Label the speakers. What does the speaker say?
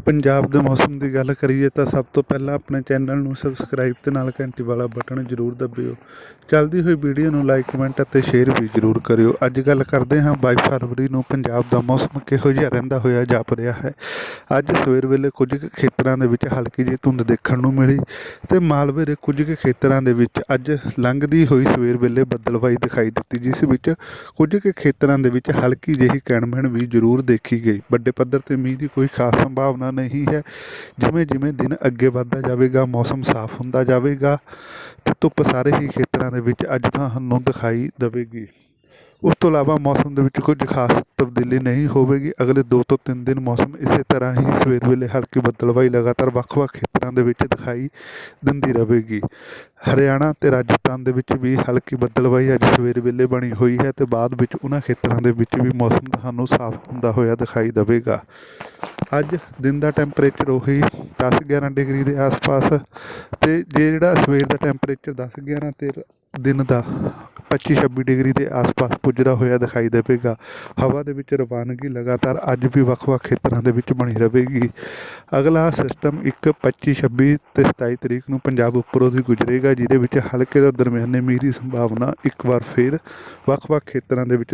Speaker 1: ਪੰਜਾਬ ਦੇ ਮੌਸਮ ਦੀ ਗੱਲ ਕਰੀਏ ਤਾਂ ਸਭ ਤੋਂ ਪਹਿਲਾਂ ਆਪਣੇ ਚੈਨਲ ਨੂੰ ਸਬਸਕ੍ਰਾਈਬ ਤੇ ਨਾਲ ਘੰਟੀ ਵਾਲਾ ਬਟਨ ਜ਼ਰੂਰ ਦਬਿਓ। ਚੱਲਦੀ ਹੋਈ ਵੀਡੀਓ ਨੂੰ ਲਾਈਕ ਕਮੈਂਟ ਅਤੇ ਸ਼ੇਅਰ ਵੀ ਜ਼ਰੂਰ ਕਰਿਓ। ਅੱਜ ਗੱਲ ਕਰਦੇ ਹਾਂ 22 ਫਰਵਰੀ ਨੂੰ ਪੰਜਾਬ ਦਾ ਮੌਸਮ ਕਿਹੋ ਜਿਹਾ ਰਹਿੰਦਾ ਹੋਇਆ, ਜਾਪ ਰਿਹਾ ਹੈ। ਅੱਜ ਸਵੇਰ ਵੇਲੇ ਕੁਝ ਕੁ ਖੇਤਰਾਂ ਦੇ ਵਿੱਚ ਹਲਕੀ ਜਿਹੀ ਧੁੰਦ ਦੇਖਣ ਨੂੰ ਮਿਲੀ ਤੇ ਮਾਲਵੇ ਦੇ ਕੁਝ ਕੁ ਖੇਤਰਾਂ ਦੇ ਵਿੱਚ ਅੱਜ ਲੰਘਦੀ ਹੋਈ ਸਵੇਰ ਵੇਲੇ ਬੱਦਲਵਾਈ ਦਿਖਾਈ ਦਿੱਤੀ, ਜਿਸ ਵਿੱਚ ਕੁਝ ਕੁ ਖੇਤਰਾਂ ਦੇ ਵਿੱਚ ਹਲਕੀ ਜਿਹੀ ਕਣਮਣ ਵੀ ਜ਼ਰੂਰ ਦੇਖੀ ਗਈ। ਵੱਡੇ ਪੱਧਰ ਤੇ ਮੀਂਹ ਦੀ ਕੋਈ ਖਾਸ ਸੰਭਾਵਨਾ ਨਹੀਂ ਹੈ। ਜਿਵੇਂ ਜਿਵੇਂ ਦਿਨ ਅੱਗੇ ਵੱਧਦਾ ਜਾਵੇਗਾ, ਮੌਸਮ ਸਾਫ਼ ਹੁੰਦਾ ਜਾਵੇਗਾ, ਤੇ ਧੁੱਪ ਸਾਰੇ ਹੀ ਖੇਤਰਾਂ ਦੇ ਵਿੱਚ ਅੱਜ ਤੁਹਾਨੂੰ ਦਿਖਾਈ ਦੇਵੇਗੀ। ਉਸ ਤੋਂ ਇਲਾਵਾ ਮੌਸਮ ਦੇ ਵਿੱਚ ਕੁਝ ਖਾਸ ਤਬਦੀਲੀ ਨਹੀਂ ਹੋਵੇਗੀ। ਅਗਲੇ 2 ਤੋਂ 3 ਦਿਨ ਮੌਸਮ ਇਸੇ ਤਰ੍ਹਾਂ ਹੀ ਸਵੇਰ ਵੇਲੇ ਹਲਕੀ ਬੱਦਲਵਾਈ ਲਗਾਤਾਰ ਵੱਖ-ਵੱਖ ਖੇਤਰਾਂ ਦੇ ਵਿੱਚ ਦਿਖਾਈ ਦਿੰਦੀ ਰਹੇਗੀ। ਹਰਿਆਣਾ ਤੇ ਰਾਜਸਥਾਨ ਦੇ ਵਿੱਚ ਵੀ ਹਲਕੀ ਬੱਦਲਵਾਈ ਅੱਜ ਸਵੇਰ ਵੇਲੇ ਬਣੀ ਹੋਈ ਹੈ ਤੇ ਬਾਅਦ ਵਿੱਚ ਉਹਨਾਂ ਖੇਤਰਾਂ ਦੇ ਵਿੱਚ ਵੀ ਮੌਸਮ ਤੁਹਾਨੂੰ ਸਾਫ਼ ਹੁੰਦਾ ਹੋਇਆ ਦਿਖਾਈ ਦੇਵੇਗਾ। ਅੱਜ ਦਿਨ ਦਾ ਟੈਂਪਰੇਚਰ ਉਹੀ 10-11 ਡਿਗਰੀ ਦੇ ਆਸ-ਪਾਸ ਤੇ ਜਿਹੜਾ ਸਵੇਰ ਦਾ ਟੈਂਪਰੇਚਰ 10-11 ਤੇ ਦਿਨ ਦਾ 25-26 ਡਿਗਰੀ ਦੇ ਆਸ-ਪਾਸ ਪੁੱਜਦਾ ਹੋਇਆ ਦਿਖਾਈ ਦੇਵੇਗਾ। ਹਵਾ ਦੇ ਵਿੱਚ ਰਵਾਨਗੀ ਲਗਾਤਾਰ ਅੱਜ ਵੀ ਵੱਖ-ਵੱਖ ਖੇਤਰਾਂ ਦੇ ਵਿੱਚ ਬਣੀ ਰਹੇਗੀ। ਅਗਲਾ ਸਿਸਟਮ ਇੱਕ 25 26 ਤੇ 27 ਤਰੀਕ ਨੂੰ ਪੰਜਾਬ ਉੱਪਰੋਂ ਦੀ ਗੁਜ਼ਰੇਗਾ, ਜਿਹਦੇ ਵਿੱਚ ਹਲਕੇ ਤੋਂ ਦਰਮਿਆਨੇ ਮੀਂਹ ਦੀ ਸੰਭਾਵਨਾ ਇੱਕ ਵਾਰ ਫੇਰ ਵੱਖ-ਵੱਖ ਖੇਤਰਾਂ ਦੇ ਵਿੱਚ